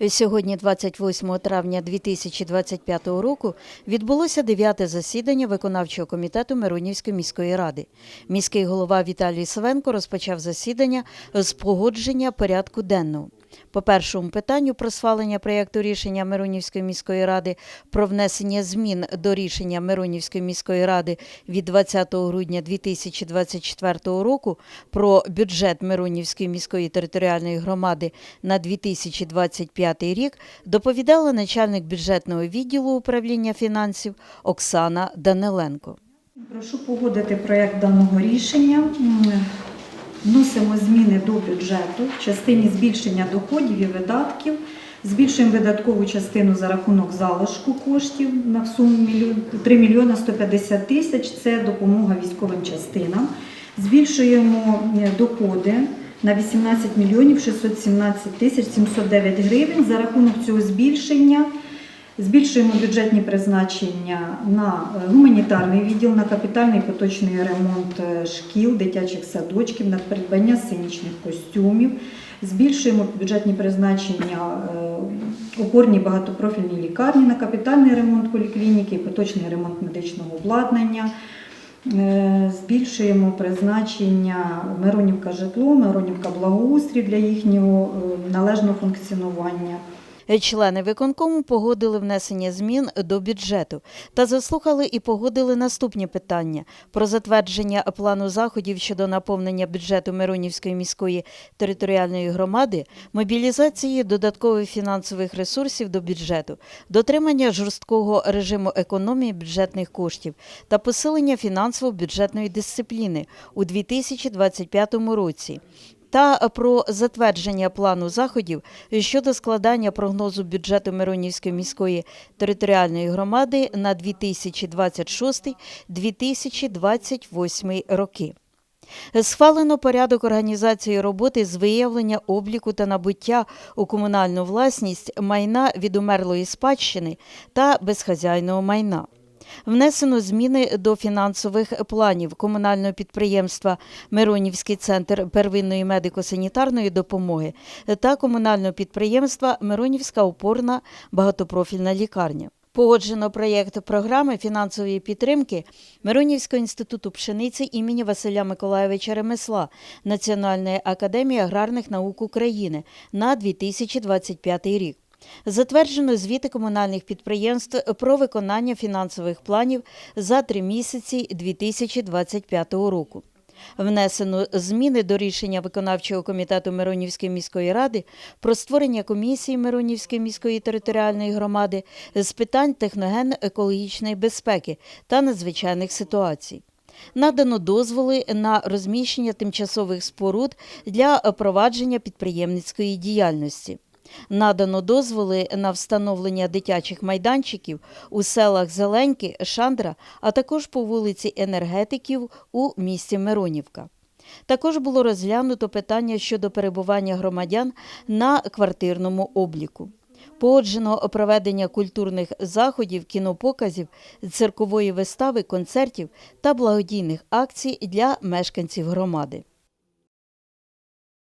Сьогодні, 28 травня 2025 року, відбулося дев'яте засідання виконавчого комітету Миронівської міської ради. Міський голова Віталій Савенко розпочав засідання з погодження порядку денного. По першому питанню про схвалення проєкту рішення Миронівської міської ради про внесення змін до рішення Миронівської міської ради від 20 грудня 2024 року про бюджет Миронівської міської територіальної громади на 2025 рік доповідала начальник бюджетного відділу управління фінансів Оксана Даниленко. Прошу погодити проект даного рішення. Вносимо зміни до бюджету в частині збільшення доходів і видатків. Збільшуємо видаткову частину за рахунок залишку коштів на суму мільйон- 3 мільйона 150 тисяч. Це допомога військовим частинам. Збільшуємо е, доходи на 18 мільйонів 617 тисяч 709 гривень. За рахунок цього збільшення Збільшуємо бюджетні призначення на е, гуманітарний відділ, на капітальний поточний ремонт е, шкіл, дитячих садочків, на придбання сценічних костюмів. Збільшуємо бюджетні призначення е, опорні багатопрофільні лікарні на капітальний ремонт поліклініки, поточний ремонт медичного обладнання. Збільшуємо призначення Миронівка житло, Миронівка благоустрій для їхнього належного функціонування. Члени виконкому погодили внесення змін до бюджету та заслухали і погодили наступні питання про затвердження плану заходів щодо наповнення бюджету Миронівської міської територіальної громади, мобілізації додаткових фінансових ресурсів до бюджету, дотримання жорсткого режиму економії бюджетних коштів та посилення фінансово-бюджетної дисципліни у 2025 році та про затвердження плану заходів щодо складання прогнозу бюджету Миронівської міської територіальної громади на 2026-2028 роки. Схвалено порядок організації роботи з виявлення, обліку та набуття у комунальну власність майна від умерлої спадщини та безхазяйного майна. Внесено зміни до фінансових планів комунального підприємства Миронівський центр первинної медико-санітарної допомоги та комунального підприємства Миронівська опорна багатопрофільна лікарня. Погоджено проєкт програми фінансової підтримки Миронівського інституту пшениці імені Василя Миколайовича Ремесла Національної академії аграрних наук України на 2025 рік. Затверджено звіти комунальних підприємств про виконання фінансових планів за три місяці 2025 року. Внесено зміни до рішення виконавчого комітету Миронівської міської ради про створення комісії Миронівської міської територіальної громади з питань техногенно-екологічної безпеки та надзвичайних ситуацій. Надано дозволи на розміщення тимчасових споруд для провадження підприємницької діяльності. Надано дозволи на встановлення дитячих майданчиків у селах Зеленьки, Шандра, а також по вулиці енергетиків у місті Миронівка. Також було розглянуто питання щодо перебування громадян на квартирному обліку. Погоджено проведення культурних заходів, кінопоказів, циркової вистави, концертів та благодійних акцій для мешканців громади.